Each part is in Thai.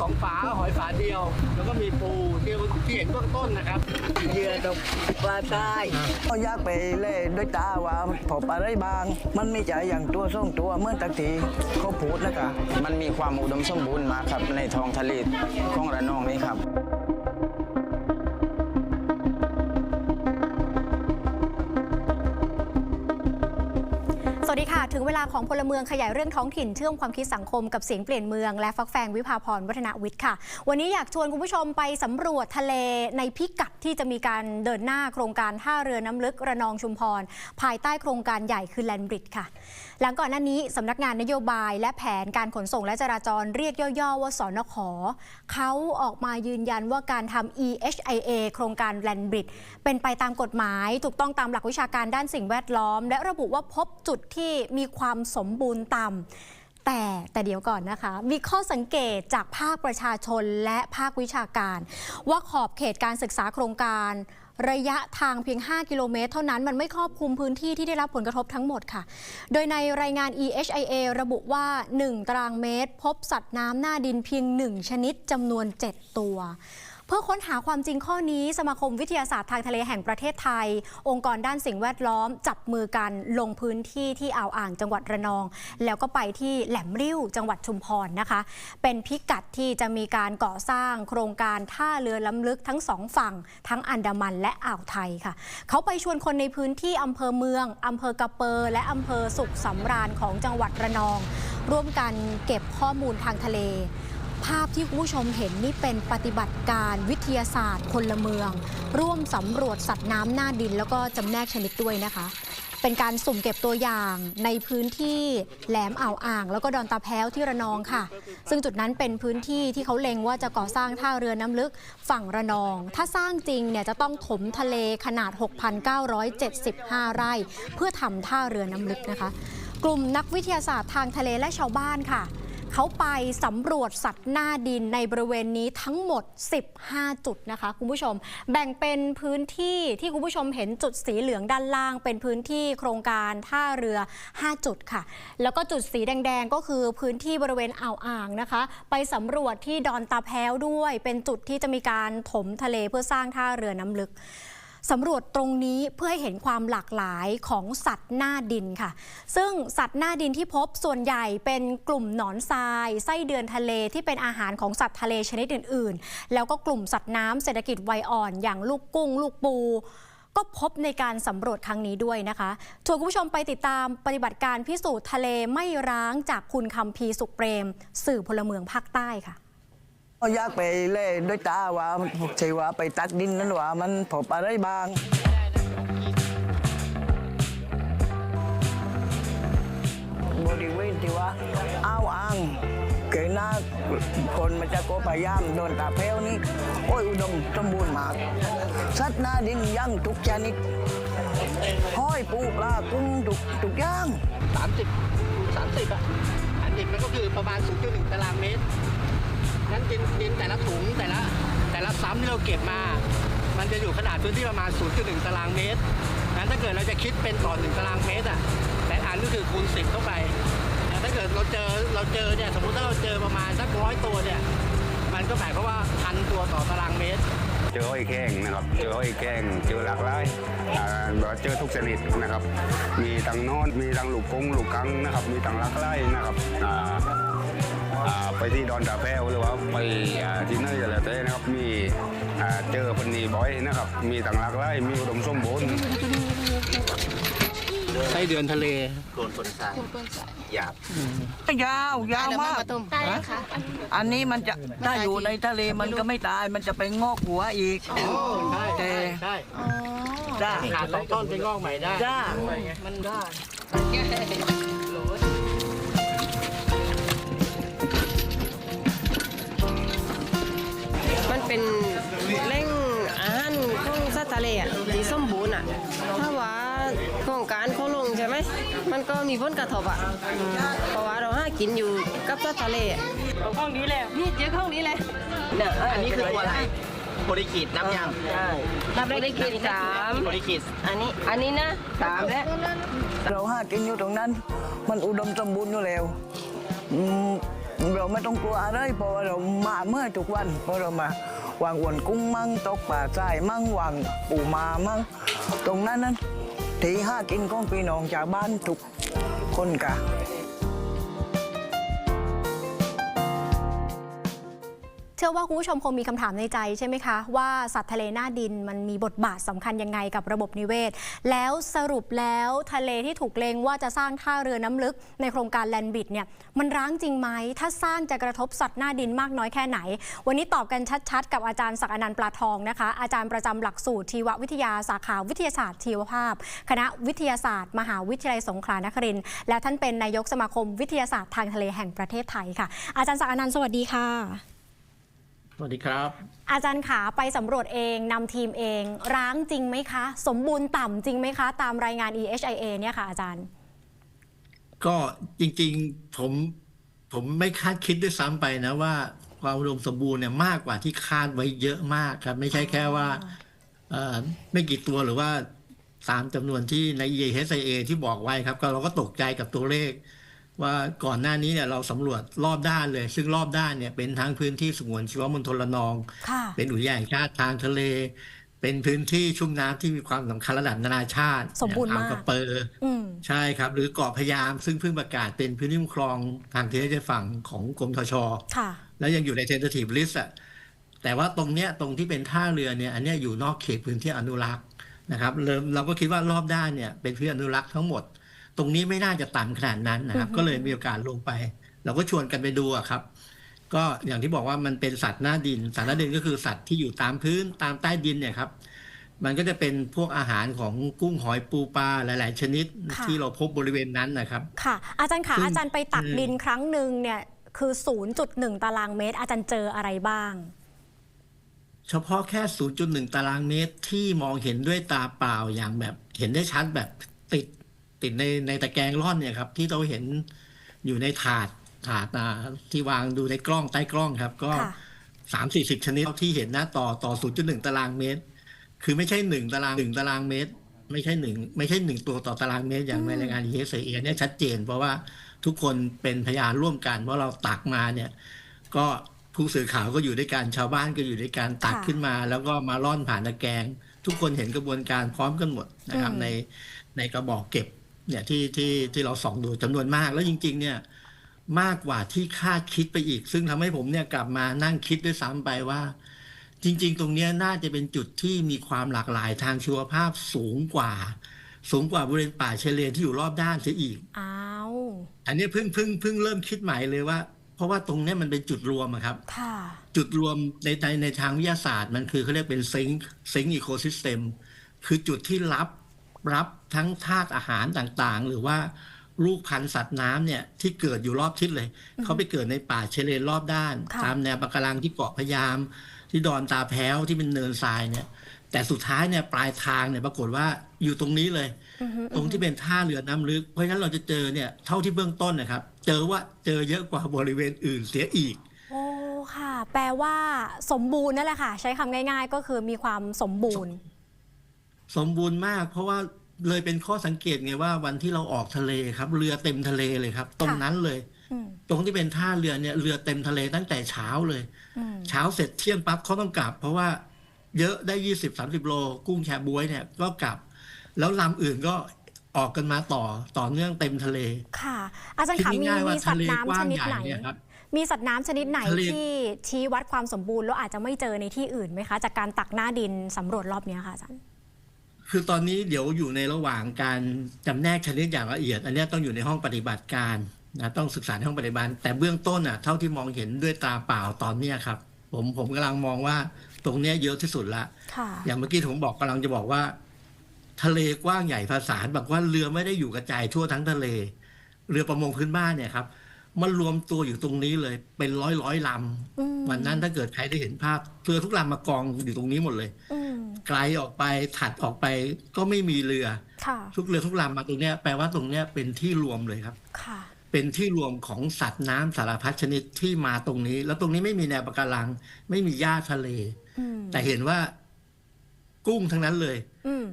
สองฝาหอยฝาเดียว แล้วก็มีปูที่ที่เห็นเบื้องต้นนะครับเหยื่อตกปลาตายก็อยากไปเล่ด้วยตาว่าพบอะไรบาง มันไม่ใช่อย่างตัวส่งตัวเมื่อตะทีเขาพูดนะคะมันมีความอุดมสมบูรณ์มากครับในท้องทะเลของระนองนี้ครับ วัสดีค่ะ ถึงเวลาของพลเมืองขยายเรื่องท้องถิ่นเชื่อมความคิดสังคมกับเสียงเปลี่ยนเมือง และฟักแฟงวิภาพรวัฒนวิทย์ค่ะ วันนี้อยากชวนคุณผู้ชมไปสำรวจทะเลในพิกัดที่จะมีการเดินหน้าโครงการท่าเรือน้ำลึกระนองชุมพร ภายใต้โครงการใหญ่คือแลนบริดค่ะ หลังก่อนหน้านี้สำนักงานนโยบายและแผนการขนส่งและจราจรเรียกย่อๆว่าสนขเขาออกมายืนยันว่าการทำ EHIA โครงการแลนบริดเป็นไปตามกฎหมาย ถูกต้องตามหลักวิชาการด้านสิ่งแวดล้อม และระบุว่าพบจุดที่มีความสมบูรณ์ต่ำแต่แต่เดี๋ยวก่อนนะคะ มีข้อสังเกตจากภาคประชาชนและภาควิชาการ ว่าขอบเขตการศึกษาโครงการ ระยะทางเพียง 5 กิโลเมตร เท่านั้นมันไม่ครอบคลุมพื้นที่ที่ได้รับผลกระทบทั้งหมดค่ะ โดยในรายงาน EHIA ระบุว่า 1 ตารางเมตร พบสัตว์น้ำหน้าดินเพียง 1 ชนิดจำนวน 7 ตัว เพื่อค้นหาความจริงข้อนี้ สมาคมวิทยาศาสตร์ทางทะเลแห่งประเทศไทย องค์กรด้านสิ่งแวดล้อม จับมือกันลงพื้นที่ที่อ่าวอ่างจังหวัดระนอง แล้วก็ไปที่แหลมริ้วจังหวัดชุมพรนะคะ เป็นพิกัดที่จะมีการก่อสร้างโครงการท่าเรือล้ำลึกทั้งสองฝั่ง ทั้งอันดามันและอ่าวไทยค่ะ เขาไปชวนคนในพื้นที่อำเภอเมืองอำเภอกระเปอร์และอำเภอสุขสำราญของจังหวัดระนอง ร่วมกันเก็บข้อมูลทางทะเล ภาพที่คุณผู้ชมเห็นนี่เป็นปฏิบัติการวิทยาศาสตร์พลเมือง ร่วมสำรวจสัตว์น้ำหน้าดิน แล้วก็จำแนกชนิดด้วยนะคะ เป็นการสุ่มเก็บตัวอย่างในพื้นที่แหลมอ่าวอ่าง แล้วก็ดอนตาแพ้วที่ระนองค่ะ ซึ่งจุดนั้นเป็นพื้นที่ที่เขาเล็งว่าจะก่อสร้างท่าเรือน้ำลึกฝั่งระนอง ถ้าสร้างจริงเนี่ยจะต้องถมทะเลขนาด 6,975 ไร่ เพื่อทำท่าเรือน้ำลึกนะคะ กลุ่มนักวิทยาศาสตร์ทางทะเลและชาวบ้านค่ะ เขาไปสำรวจสัตว์หน้าดินในบริเวณนี้ทั้งหมด 15 จุดนะคะคุณผู้ชม แบ่งเป็นพื้นที่ที่คุณผู้ชมเห็นจุดสีเหลืองด้านล่าง เป็นพื้นที่โครงการท่าเรือ 5 จุดค่ะ แล้วก็จุดสีแดง ๆ ก็คือพื้นที่บริเวณอ่าวอ่างนะคะ ไปสำรวจที่ดอนตาแพ้วด้วย เป็นจุดที่จะมีการถมทะเลเพื่อสร้างท่าเรือน้ำลึก สำรวจตรงนี้เพื่อให้เห็นความหลากหลายของสัตว์หน้าดินค่ะ ซึ่งสัตว์หน้าดินที่พบส่วนใหญ่เป็นกลุ่มหนอนทราย ไส้เดือนทะเลที่เป็นอาหารของสัตว์ทะเลชนิดอื่น ๆ แล้วก็กลุ่มสัตว์น้ำเศรษฐกิจวัยอ่อน อย่างลูกกุ้ง ลูกปูก็พบในการสำรวจครั้งนี้ด้วยนะคะชวนคุณผู้ชมไปติดตามปฏิบัติการพิสูจน์ทะเลไม่ร้างจากคุณคำพีสุขเปรม สื่อพลเมืองภาคใต้ค่ะ อยากไปเล่ด้วยตาว่าใช่ว่าไปตักดินนั้นว่ามันพบอะไรบ้าง บริเวณที่ว่าอ้าวอ่างเกยหน้าคนมันจะโกพยายามโดนตาเพลวนี่โอ้ยอุดมสมบูรณ์มาก สัตว์หน้าดินยั่งทุกชนิดห้อยปูปลากุ้งทุกทุกอย่าง30 30อะอันดินมันก็คือประมาณ0.1ตารางเมตร นั้นดินดินแต่ละถุงแต่ละแต่ละ ซ้ำที่เราเก็บมา มันจะอยู่ขนาดพื้นที่ประมาณ 0.1 ตารางเมตรนั้นถ้าเกิดเราจะคิดเป็นต่อ1ตารางเมตรอะแต่อันก็คือคูณ 10 เข้าไปแต่ถ้าเกิดเราเจอเราเจอเนี่ยสมมุติถ้าเราเจอประมาณสักร้อยตัวเนี่ย มันก็หมายความว่าพันตัวต่อตารางเมตร เจอหอยแข้งนะครับ เจอหอยแข้งเจอหลากหลาย เจอทุกชนิดนะครับ มีทั้งนอนมีทั้งลูกกงลูกกังนะครับ มีทั้งหลากหลายนะครับอ่าอ่าไปที่ดอนตาแพ้วหรือว่าไปอ่าที่ไหนก็แล้วแต่นะครับ มีอ่าเจอพันนีบ่อยนะครับ มีทั้งหลากหลายมีอุดมสมบูรณ์ไส้เดือนทะเลยาวยาวมากตายแล้วค่ะอันนี้มันจะถ้าอยู่ในทะเลมันก็ไม่ตายมันจะไปงอกหัวอีกใช่แต่ใช่ จ้าขาดสองท่อนเป็นงอกใหม่ได้ จ้ามันได้มันเป็นแหล่งอาหารของสัตว์ทะเลอะที่สมบูรณ์อะ ถ้าว่าโครงการเขาลงใช่ไหม มันก็มีผลกระทบอะอืมเพราะว่าเราหากินอยู่กับสัตว์ทะเลอะห้องนี้เลยนี่เจอห้องนี้เลยเนี่ยอันนี้คือตัวอะไร โพลิคิดนับยังนับได้กี่สามโพลิคิดอันนี้อันนี้นะสามแล้วเราหากินอยู่ตรงนั้น มันอุดมสมบูรณ์อยู่แล้วอืมเราไม่ต้องกลัวอะไรเพราะว่าเรามาเมื่อทุกวันเพราะเรามาวางอวนกุ้งมั่งตกป่าทรายมั่งวางปูมามั่งตรงนั้นนั้นที่ห้ากินของพี่น้องจากบ้านทุกคนกะ ชื่อว่าคุณผู้ชมคงมีคำถามในใจใช่ไหมคะ ว่าสัตว์ทะเลหน้าดินมันมีบทบาทสำคัญยังไงกับระบบนิเวศ แล้วสรุปแล้วทะเลที่ถูกเลงว่าจะสร้างท่าเรือน้ำลึกในโครงการแลนบิดเนี่ยมันร้างจริงไหมถ้าสร้างจะกระทบสัตว์หน้าดินมากน้อยแค่ไหน วันนี้ตอบกันชัดๆ กับอาจารย์ศักดิ์อนันต์ปลาทองนะคะ อาจารย์ประจำหลักสูตรชีววิทยาสาขาวิทยาศาสตร์ชีวภาพ คณะวิทยาศาสตร์ มหาวิทยาลัยสงขลานครินทร์และท่านเป็นนายกสมาคมวิทยาศาสตร์ทางทะเลแห่งประเทศไทยค่ะ อาจารย์ศักดิ์อนันต์สวัสดีค่ะ สวัสดีครับ อาจารย์ขาไปสำรวจเองนำทีมเอง ร้างจริงไหมคะ สมบูรณ์ต่ำจริงไหมคะ ตามรายงาน EHIA เนี่ยค่ะอาจารย์ ก็จริงๆผมผมไม่คาดคิดด้วยซ้ำไปนะว่าความอุดมสมบูรณ์เนี่ยมากกว่าที่คาดไว้เยอะมากครับ ไม่ใช่แค่ว่าเอ่อไม่กี่ตัวหรือว่าตามจำนวนที่ใน EHSIA ที่บอกไว้ครับก็เราก็ตกใจกับตัวเลข ว่าก่อนหน้านี้เนี่ยเราสำรวจรอบด้านเลย ซึ่งรอบด้านเนี่ยเป็นทั้งพื้นที่สงวนชีวมณฑลระนองค่ะเป็นอุทยานแห่งชาติทางทะเล เป็นพื้นที่ชุ่มน้ำที่มีความสำคัญระดับนานาชาติสมบูรณ์มากอ่วกระเปอร์อืมใช่ครับ หรือเกาะพะยาม ซึ่งเพิ่งประกาศเป็นพื้นที่คุ้มครองทางทะเลชายฝั่งของกรมทชค่ะแล้วยังอยู่ใน tentative list อะแต่ว่าตรงเนี้ยตรงที่เป็นท่าเรือเนี่ยอันเนี้ยอยู่นอกเขตพื้นที่อนุรักษ์นะครับเริ่มเราก็คิดว่ารอบด้านเนี่ยเป็นพื้นที่อนุรักษ์ทั้งหมด ตรงนี้ไม่น่าจะต่ำขนาดนั้นนะครับอือฮึก็เลยมีโอกาสลงไป เราก็ชวนกันไปดูอะครับ ก็อย่างที่บอกว่ามันเป็นสัตว์หน้าดิน สัตว์หน้าดินก็คือสัตว์ที่อยู่ตามพื้นตามใต้ดินเนี่ยครับ มันก็จะเป็นพวกอาหารของกุ้งหอยปูปลาหลาย ๆ ชนิดค่ะที่เราพบบริเวณนั้นนะครับ ค่ะ อาจารย์ขาซึ่งอาจารย์ไปตักอืมดินครั้งหนึ่งเนี่ยคือ 0.1 ตารางเมตร อาจารย์เจออะไรบ้าง เฉพาะแค่ 0.1 ตารางเมตรที่มองเห็นด้วยตาเปล่าอย่างแบบ เห็นได้ชัดแบบติด ติดในในตะแกรงร่อนเนี่ยครับ ที่เราเห็นอยู่ในถาดถาดอ่าที่วางดูในกล้องใต้กล้องครับ ก็ค่ะ สามสี่สิบชนิดที่เห็นหน้าต่อต่อ0.1ตารางเมตร คือไม่ใช่หนึ่งตารางหนึ่งตารางเมตร ไม่ใช่หนึ่งไม่ใช่หนึ่งตัวต่อตารางเมตร อย่างในรายงาน ESA เนี่ยชัดเจน เพราะว่าทุกคนเป็นพยานร่วมกันเพราะเราตักมาเนี่ย ก็ผู้สื่อข่าวก็อยู่ด้วยกันชาวบ้านก็อยู่ด้วยกันตักค่ะขึ้นมา แล้วก็มาล่อนผ่านตะแกรงทุกคนเห็นกระบวนการพร้อมกันหมดนะครับอืม ในในกระบอกเก็บ เนี่ยที่ที่ที่เราส่องดูจำนวนมากแล้วจริง ๆ เนี่ยมากกว่าที่คาดคิดไปอีก ซึ่งทำให้ผมเนี่ยกลับมานั่งคิดด้วยซ้ำไปว่า จริง ๆ ตรงเนี้ยน่าจะเป็นจุดที่มีความหลากหลายทางชีวภาพสูงกว่า สูงกว่าบริเวณป่าชายเลนที่อยู่รอบด้านเสียอีก อ้าว อันเนี้ยเพิ่งเพิ่งเพิ่งเริ่มคิดใหม่เลยว่า เพราะว่าตรงเนี้ยมันเป็นจุดรวมอะครับ ค่ะ จุดรวมในในในทางวิทยาศาสตร์มันคือเขาเรียกเป็นซิงค์ซิงค์อีโคซิสเต็มคือจุดที่รับรับ ทั้งธาตุอาหารต่างๆ หรือว่าลูกพันธุ์สัตว์น้ำเนี่ยที่เกิดอยู่รอบทิศเลย เขาไปเกิดในป่าเชายเลนรอบด้าน ค่ะ ตามแนวปะการังที่เกาะพะยาม ที่ดอนตาแพ้วที่เป็นเนินทรายเนี่ยแต่สุดท้ายเนี่ยปลายทางเนี่ยปรากฏว่าอยู่ตรงนี้เลย อือฮึตรงที่เป็นท่าเรือน้ำลึก เพราะฉะนั้นเราจะเจอเนี่ยเท่าที่เบื้องต้นนะครับ เจอว่าเจอเยอะกว่าบริเวณอื่นเสียอีก โอ้ค่ะ แปลว่าสมบูรณ์นั่นแหละค่ะ ใช้คำง่าย ๆ ก็คือมีความสมบูรณ์ สมบูรณ์มาก เพราะว่า เลยเป็นข้อสังเกตไงว่าวันที่เราออกทะเลครับ เรือเต็มทะเลเลยครับ ตรงนั้นเลย อืม ตรงที่เป็นท่าเรือเนี่ยเรือเต็มทะเลตั้งแต่เช้าเลย อืม เช้าเสร็จเที่ยงปั๊บเขาต้องกลับ เพราะว่าเยอะได้ยี่สิบสามสิบโล กุ้งแชบวยเนี่ยก็กลับ แล้วลำอื่นก็ออกกันมาต่อต่อเนื่องเต็มทะเลค่ะ อาจารย์คิดขามีง่ายๆว่ามีสัตทะเลว์กน้ำว้าชงนิดใหญ่ไหน เนี่ยครับ มีสัตว์น้ำชนิดไหนทะเล ที่ชี้วัดความสมบูรณ์แล้วอาจจะไม่เจอในที่อื่นไหมคะ จากการตักหน้าดินสำรวจรอบเนี้ยค่ะอาจารย์ คือตอนนี้เดี๋ยวอยู่ในระหว่างการจำแนกชนิดอย่างละเอียด อันเนี้ยต้องอยู่ในห้องปฏิบัติการนะต้องศึกษาในห้องปฏิบัติแต่เบื้องต้นอะเท่าที่มองเห็นด้วยตาเปล่าตอนเนี้ยครับ ผมผมกำลังมองว่าตรงเนี้ยเยอะที่สุดละ ค่ะ อย่างเมื่อกี้ผมบอกกำลังจะบอกว่า ทะเลกว้างใหญ่ภาษาบอกว่าเรือไม่ได้อยู่กระจายทั่วทั้งทะเล เรือประมงพื้นบ้านเนี่ยครับ มันรวมตัวอยู่ตรงนี้เลยเป็นร้อยร้อยลอืมำวันนั้นถ้าเกิดใครได้เห็นภาพเรือทุกลำมากองอยู่ตรงนี้หมดเลย อืม ไกลออกไปถัดออกไปก็ไม่มีเรือค่ะทุกเรือทุกลำมาตรงเนี้ยแปลว่าตรงเนี้ยเป็นที่รวมเลยครับค่ะเป็นที่รวมของสัตว์น้ำสารพัดชนิดที่มาตรงนี้ แล้วตรงนี้ไม่มีแนวปะการัง ไม่มีหญ้าทะเลอืมแต่เห็นว่า กุ้งทั้งนั้นเลยอืม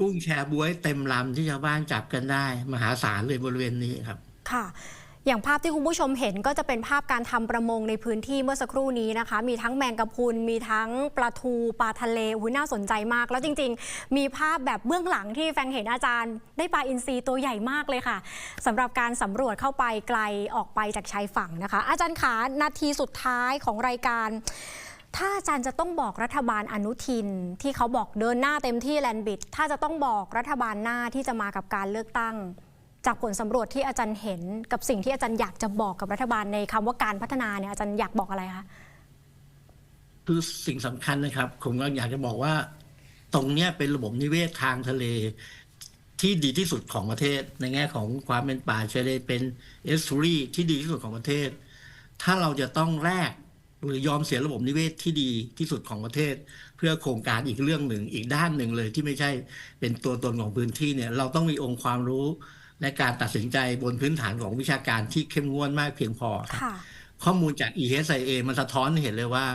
กุ้งแชบวยเต็มลำที่ชาวบ้านจับกันได้ มหาศาลเลยบริเวณนี้ครับ ค่ะ อย่างภาพที่คุณผู้ชมเห็นก็จะเป็นภาพการทำประมงในพื้นที่เมื่อสักครู่นี้นะคะ มีทั้งแมงกะพรุนมีทั้งปลาทูปลาทะเลอุ้ยน่าสนใจมาก แล้วจริง ๆ มีภาพแบบเบื้องหลังที่แฟงเห็นอาจารย์ ได้ปลาอินทรีตัวใหญ่มากเลยค่ะสำหรับการสำรวจเข้าไปไกลออกไปจากชายฝั่งนะคะ อาจารย์ขานาทีสุดท้ายของรายการถ้าอาจารย์จะต้องบอกรัฐบาลอนุทินที่เขาบอกเดินหน้าเต็มที่แลนบิด ถ้าจะต้องบอกรัฐบาลหน้าที่จะมากับการเลือกตั้ง จากผลสำรวจที่อาจารย์เห็นกับสิ่งที่อาจารย์อยากจะบอกกับรัฐบาลในคำว่าการพัฒนาเนี่ยอาจารย์อยากบอกอะไรคะคือสิ่งสำคัญนะครับ ผมก็อยากจะบอกว่า ตรงเนี้ยเป็นระบบนิเวศทางทะเล ที่ดีที่สุดของประเทศ ในแง่ของความเป็นป่าชายเลนเป็นเอสทูรีที่ดีที่สุดของประเทศ ถ้าเราจะต้องแลกหรือยอมเสียระบบนิเวศที่ดีที่สุดของประเทศ เพื่อโครงการอีกเรื่องหนึ่งอีกด้านหนึ่งเลยที่ไม่ใช่เป็นตัวตนของพื้นที่เนี่ยเราต้องมีองค์ความรู้ ในการตัดสินใจบนพื้นฐานของวิชาการที่เข้มงวดมากเพียงพอครับค่ะข้อมูลจาก ESIA มันสะท้อนให้เห็นเลยว่า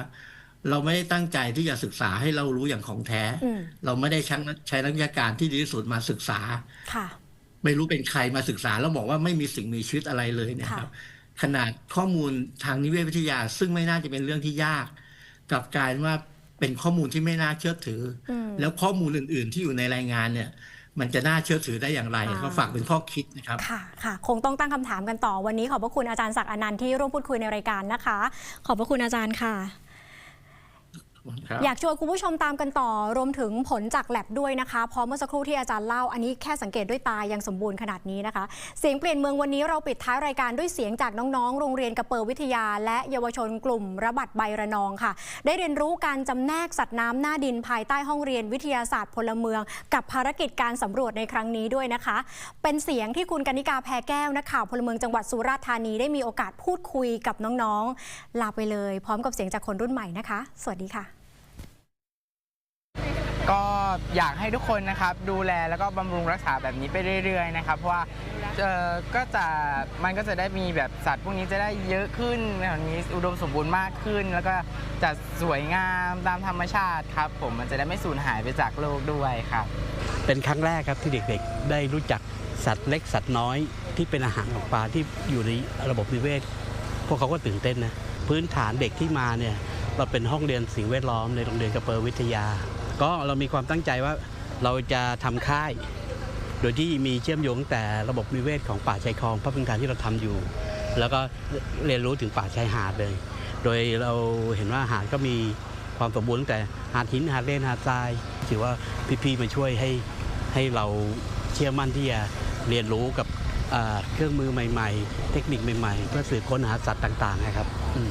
เราไม่ได้ตั้งใจที่จะศึกษาให้เรารู้อย่างของแท้อืมเราไม่ได้ใช้ใช้นักวิชาการที่ดีที่สุดมาศึกษาค่ะไม่รู้เป็นใครมาศึกษาแล้วบอกว่าไม่มีสิ่งมีชีวิตอะไรเลยเนยครับ ขนาดข้อมูลทางนิเวศวิทยา ซึ่งไม่น่าจะเป็นเรื่องที่ยากกลับกลายเป็นว่าเป็นข้อมูลที่ไม่น่าเชื่อถืออมแล้วข้อมูลอื่น ๆ ที่อยู่ในรายงานเนี่ย มันจะน่าเชื่อถือได้อย่างไรอ่าก็ฝากเป็นข้อคิดนะครับ ค่ะค่ะ คงต้องตั้งคำถามกันต่อวันนี้ขอบพระคุณอาจารย์ศักดิ์อนันต์ที่ร่วมพูดคุยในรายการนะคะ ขอบพระคุณอาจารย์ค่ะครับ อยากชวนคุณผู้ชมตามกันต่อ รวมถึงผลจากแลบด้วยนะคะพราะเมื่อสักครู่ที่อาจารย์เล่า อันนี้แค่สังเกตด้วยตายังสมบูรณ์ขนาดนี้นะคะ เสียงเปลี่ยนเมืองวันนี้เราปิดท้ายรายการด้วยเสียงจากน้องๆ โรงเรียนกระเปอวิทยา และเยาวชนกลุ่มระบัดใบระนองค่ะ ได้เรียนรู้การจำแนกสัตว์น้ำหน้าดินภายใต้ห้องเรียนวิทยาศาสตร์พลเมือง กับภารกิจการสำรวจในครั้งนี้ด้วยนะคะ เป็นเสียงที่คุณกนิกาแพรแก้วนักข่าวพลเมืองจังหวัดสุราษฎร์ธานีได้มีโอกาสพูดคุยกับน้องๆลาไปเลย พร้อมกับเสียงจากคนรุ่นใหม่นะคะ สวัสดีค่ะ ก็อยากให้ทุกคนนะครับดูแลแล้วก็บำรุงรักษาแบบนี้ไปเรื่อยๆนะครับเพราะว่าเอ่อก็จะมันก็จะได้มีแบบสัตว์พวกนี้จะได้เยอะขึ้นแบบนี้อุดมสมบูรณ์มากขึ้น แล้วก็จะสวยงามตามธรรมชาติครับ ผมมันจะได้ไม่สูญหายไปจากโลกด้วยครับ เป็นครั้งแรกครับที่เด็กๆ ได้รู้จักสัตว์เล็กสัตว์น้อยที่เป็นอาหารของปลาที่อยู่ในระบบนิเวศ พวกเขาก็ตื่นเต้นนะพื้นฐานเด็กที่มาเนี่ยเราเป็นห้องเรียนสิ่งแวดล้อมในโรงเรียนกระเปอร์วิทยา ก็เรามีความตั้งใจว่าเราจะทำค่าย โดยที่มีเชื่อมโยงแต่ระบบนิเวศของป่าชายคลองพระพึ่งทานที่เราทำอยู่ แล้วก็เรียนรู้ถึงป่าชายหาดเลย โดยเราเห็นว่าหาดก็มีความสมบูรณ์ตั้งแต่หาดหินหาดเลนหาดทรายถือว่าพี่ๆมาช่วยให้ให้เราเชื่อมั่นที่จะเรียนรู้กับเครื่องมือใหม่ ๆ เทคนิคใหม่ ๆ เพื่อสืบค้นหาสัตว์ต่าง ๆ นะครับอื